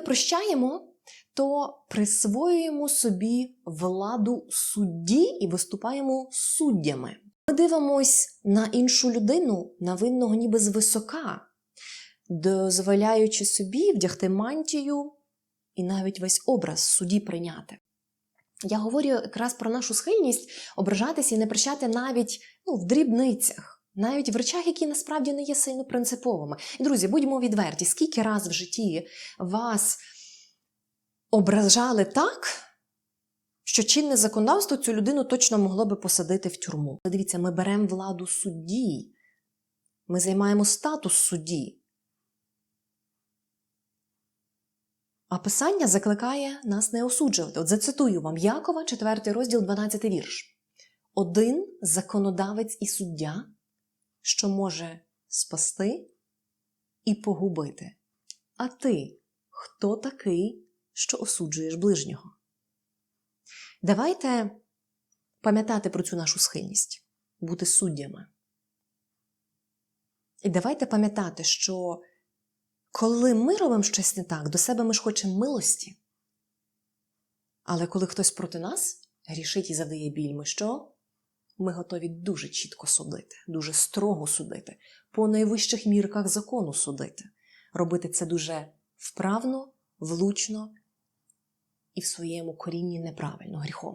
прощаємо, то присвоюємо собі владу судді і виступаємо суддями. Ми дивимось на іншу людину, на винного ніби звисока, дозволяючи собі вдягти мантію і навіть весь образ судді прийняти. Я говорю якраз про нашу схильність ображатися і не прощати навіть ну, в дрібницях, навіть в речах, які насправді не є сильно принциповими. І, друзі, будьмо відверті, скільки раз в житті вас ображали так, що чинне законодавство цю людину точно могло би посадити в тюрму. Дивіться, ми беремо владу судді, ми займаємо статус судді. А писання закликає нас не осуджувати. От зацитую вам Якова, 4 розділ, 12 вірш. Один законодавець і суддя, що може спасти і погубити. А ти хто такий, що осуджуєш ближнього? Давайте пам'ятати про цю нашу схильність, бути суддями. І давайте пам'ятати, що коли ми робимо щось не так, до себе ми ж хочемо милості. Але коли хтось проти нас грішить і завдає біль, ми що? Ми готові дуже чітко судити, дуже строго судити, по найвищих мірках закону судити, робити це дуже вправно, влучно і в своєму корінні неправильно, гріхом.